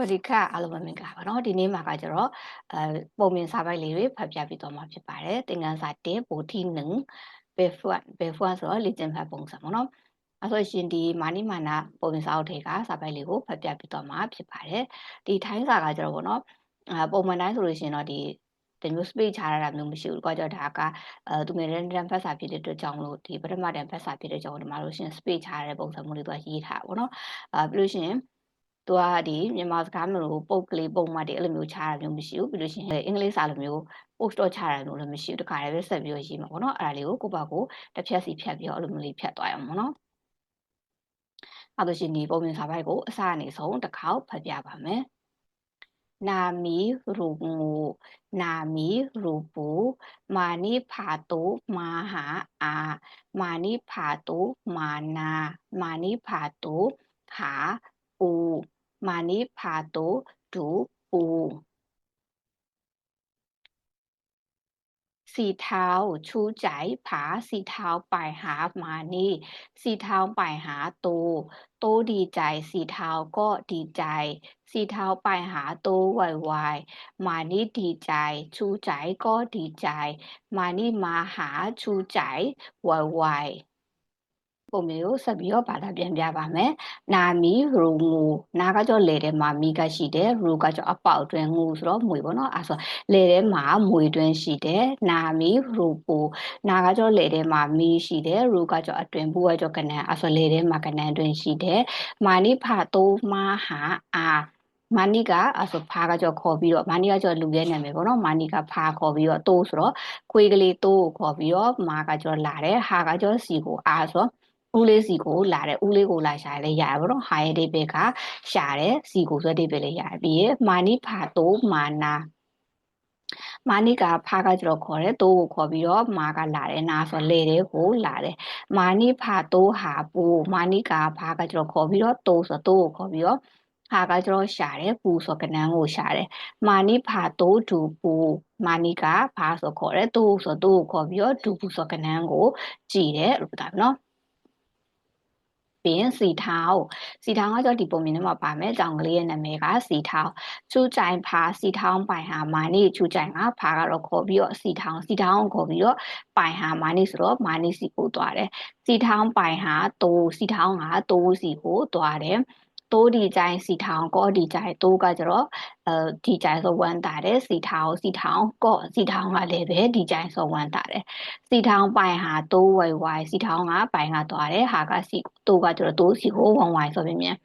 วัสดีค่ะအားလုံးပဲမင်္ဂလာပါเนาะဒီနေ့မှာကကျတော့အဲပုံမြင်စာပိုက်လေးတွေဖတ်ပြပြီးတော့မှာဖြစ်ပါတယ်သင်ခန်းစာ1ပိုထီ1ဘေဖွတ်ဘေဖွတ်ဆိုတော့လေ့ကျင့်ဖတ်ပုံစံပေါ့နော်အဲဆိုရှင်ဒီမာနိမာနာပုံမြင်စာအုပ်ထဲကစာပိုက်လေးကိုဖတ်ပြပြီးတော့မှာဖြစ်ပါတယ်ဒီထိုင်းစာကကျတော့ပေါ့နော်အဲပုံမှန်တိုင်းဆိုလို့ရှိရင်တော့ဒီတမျိုး speech ချရတာမျိုးမရှိဘူး။ကြောင့်ဒါကအဲသူငယ်တန်းတန်းဖတ်စာဖြစ်တဲ့အတွက်ကြောင့်လို့ဒီပထမတန်းဖတ်စာဖြစ်တဲ့ကြောင့်ဒီမှာလို့ရှင် speech ချရတဲ့ပုံစံမျိုးလေးသူကရေးထားပါဘောနော်။အဲပြီးလို့ရှိရင် သူကဒီမြန်မာစကားမျိုးပုတ်ကလေးပုံမှန်တွေအဲ့လိုမျိုးချတာမျိုးမရှိဘူးပြီးလို့ရှိရင်အင်္ဂလိပ်စာလိုမျိုး post တော့ချတာမျိုးလည်းမရှိဘူးတခါတည်းပဲဆက်ပြီးတော့ရေးမှာပေါ့နော်အဲ့ဒါလေးကိုကိုယ့်ဘာကိုတစ်ဖြတ်စီဖြတ်ပြီးတော့အဲ့လိုမျိုးလေးဖြတ်သွားရအောင်ပေါ့နော်အဲ့လိုရှိရင်ဒီပုံမြင်စာပိုက်ကိုအစအနေဆုံးတစ်ခေါက်ဖတ်ပြပါမယ်နာမီရူငူနာမီရူပူမာနိဖာတုမာဟာအာမာနိဖာတုမာနာမာနိဖာတုဟာ มานิพาโตถูปูสีเทาชูใจผาสีเทาไปหามานี่สีเทาไป่ายหาตโตดีใจสีเทาก็ดีใจสีเทาไปหาโตวายวายมานี่ดีใจ ชูใจก็ดีใจ มานี่มาหาชูใจวายวาย ပုံမျိုးကိုဆက်ပြီးတော့ဘာသာပြန်ပြပါမယ်။နာမီရူငူနာကကြောလေထဲမှာမီကရှိတယ်ရူကကြောအပေါက်တွင်ငူဆိုတော့မွေပေါ့နော်အဲဆိုလေထဲမှာမွေတွင်ရှိတယ်နာမီရူပူနာကကြောလေထဲမှာမီရှိတယ်ရူကကြောအတွင်ဘူးကကြောကနန်အဲဆိုလေထဲမှာကနန်တွင်ရှိတယ်မာနိဖာတိုးမဟာအာမာနီကအဆိုဖာကကြောခေါ်ပြီးတော့မာနီကကြောလူရဲနာမည်ပေါ့နော်မာနီကဖာခေါ်ပြီးတော့တိုးဆိုတော့ခွေးကလေးတိုးကိုခေါ်ပြီးတော့မာကကြောလာတယ်ဟာကကြောစီကိုအာဆိုတော့ ဦးလေးစီကိုလာတယ်ဦးလေးကိုလာရှာလဲရတယ်ပေါ့နော်ဟာရဲ့ဒိဗေကရှာတယ်စီကိုဆိုဒိဗေလည်းရတယ်ပြီးရမာနိဖာတိုမာနာမာနိကဖာကကျတော့ခေါ်တယ်တိုးကိုခေါ်ပြီးတော့မာကလာတယ်နာဆိုလေတဲ့ကိုလာတယ်မာနိဖာတိုးဟာပူမာနိကဖာကကျတော့ခေါ်ပြီးတော့တိုးဆိုတိုးကိုခေါ်ပြီးတော့ဟာကကျတော့ရှာတယ်ပူဆိုကနန်းကိုရှာတယ်မာနိဖာတိုးဒူပူမာနိကဖာဆိုခေါ်တယ်တိုးဆိုတိုးကိုခေါ်ပြီးတော့ဒူပူဆိုကနန်းကိုကြည်တယ်လို့ပြောတာနော် ပြီးရင်စီထောင်းစီထောင်းကကြောဒီပုံမြင်ထဲမှာပါမယ်ကြောင်ကလေးရဲ့နာမည်ကစီထောင်းချူကြိုင်ဖာစီထောင်းပိုင်ဟာမာနီချူကြိုင်ကဖာကတော့ခေါ်ပြီးတော့စီထောင်းစီထောင်းကိုခေါ်ပြီးတော့ပိုင်ဟာမာနီဆိုတော့မာနီစီကိုသွားတယ်စီထောင်းပိုင်ဟာတိုးစီထောင်းကတိုးစီကိုသွားတယ် တိုးဒီကြိုင်စီထောင်ကောဒီကြိုင်တိုးကကျတော့အဲဒီကြိုင်ဆိုဝမ်းတာတယ်စီထောင်စီထောင်ကောစီထောင်ကလည်းပဲဒီကြိုင်ဆိုဝမ်းတာတယ်စီထောင်ပိုင်ဟာတိုးဝိုင်ဝိုင်စီထောင်ကပိုင်ကသွားတယ်ဟာကစီတိုးကကျတော့တိုးစီကိုဝမ်ဝိုင်ဆိုပြင်မြန်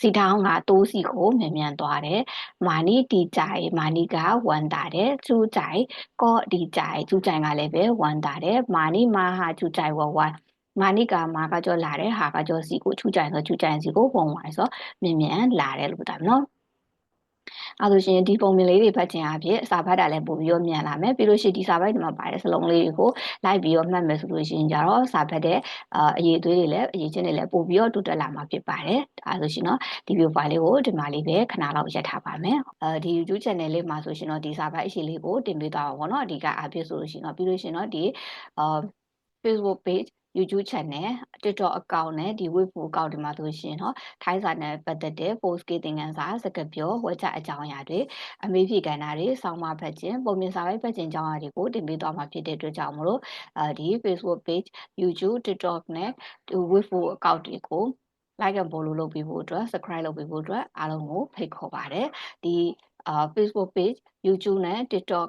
စီထောင်းကတိုးစီကိုမြန်မြန်သွားတယ်မာနီဒီကြိုင်မာနီကဝမ်တာတယ်ကျူးကြိုင်ကောဒီကြိုင်ကျူးကြိုင်ကလည်းပဲဝမ်တာတယ်မာနီမာဟာကျူးကြိုင်ဝဝို င်မာနိကာမာကကြောလာတယ်ဟာကကြောစီကိုချူကြိုင်ဆိုချူကြိုင်စီကိုပုံဝိုင်းဆိုမြင်မြန်လာတယ်လို့ပြောတာနော်အဲဆိုရှင်ဒီပုံမြင်လေးတွေဖတ်ခြင်းအဖြစ်စာဖတ်တာလည်းပို့ပြီးတော့မြန်လာမယ်ပြီးလို့ရှိရင်ဒီစာပိုက်ဒီမှာပါတဲ့စလုံးလေးတွေကိုလိုက်ပြီးတော့မှတ်မယ်ဆိုလို့ရှိရင်ကြတော့စာဖတ်တဲ့အရေးအသွေးတွေလည်းအရေးချင်းတွေလည်းပို့ပြီးတော့တိုးတက်လာမှာဖြစ်ပါတယ်အဲဆိုရှင်တော့ဒီ view file လေးကိုဒီမှာလေးပဲခဏလောက်ရက်ထားပါမယ်အဲဒီ YouTube channel လေးမှာဆိုရှင်တော့ဒီစာပိုက်အရှိလေးကိုတင်ပေးသွားပါဘောเนาะအဓိကအဖြစ်ဆိုလို့ရှိရင်တော့ပြီးလို့ရှိရင်တော့ဒီအာ Facebook page YouTube channel TikTok account နဲ့ဒီ Weibo account တွေမှာဆိုရှင်เนาะထိုင်းစာနဲ့ပတ်သက်တဲ့ post ကေသင်ခန်းစာစကားပြောဝေချက်အကြောင်းအရာတွေအမေးဖြေကဏ္ဍတွေစောင်းမဖတ်ခြင်းပုံမြင်စာရိုက်ဖတ်ခြင်းအကြောင်းအရာတွေကိုတင်ပေးသွားမှာဖြစ်တဲ့အတွက်ကြောင့်မလို့အဲဒီ Facebook page YouTube TikTok နဲ့ Weibo account တွေကို like and follow လုပ်ပေးဖို့အတွက် subscribe လုပ်ပေးဖို့အတွက်အားလုံးကိုဖိတ်ခေါ်ပါတယ်ဒီအာ Facebook page YouTube နဲ့ TikTok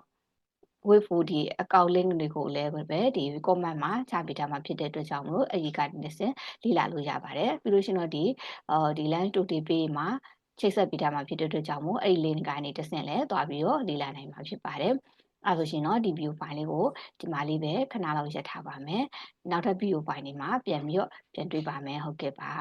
web 4ဒီ account link တွေကိုလည်းပဲဒီ comment မှာချပေးထားမှာဖြစ်တဲ့အတွက်ကြောင့်မလို့အဲဒီကနေစလေ့လာလို့ရပါတယ်ပြီးလို့ရှိရင်တော့ဒီအော်ဒီ land to day page မှာချိတ်ဆက်ပေးထားမှာဖြစ်တဲ့အတွက်ကြောင့်မို့အဲ့ဒီ link ကနေတဆင့်လဲသွားပြီးတော့လေ့လာနိုင်မှာဖြစ်ပါတယ်အဲဆိုရှင်တော့ဒီ view file လေးကိုဒီမှာလေးပဲခဏလောက်ရက်ထားပါမယ်နောက်ထပ် view file တွေမှာပြန်ပြီးတော့ပြန်တွေ့ပါမယ်ဟုတ်ကဲ့ပါ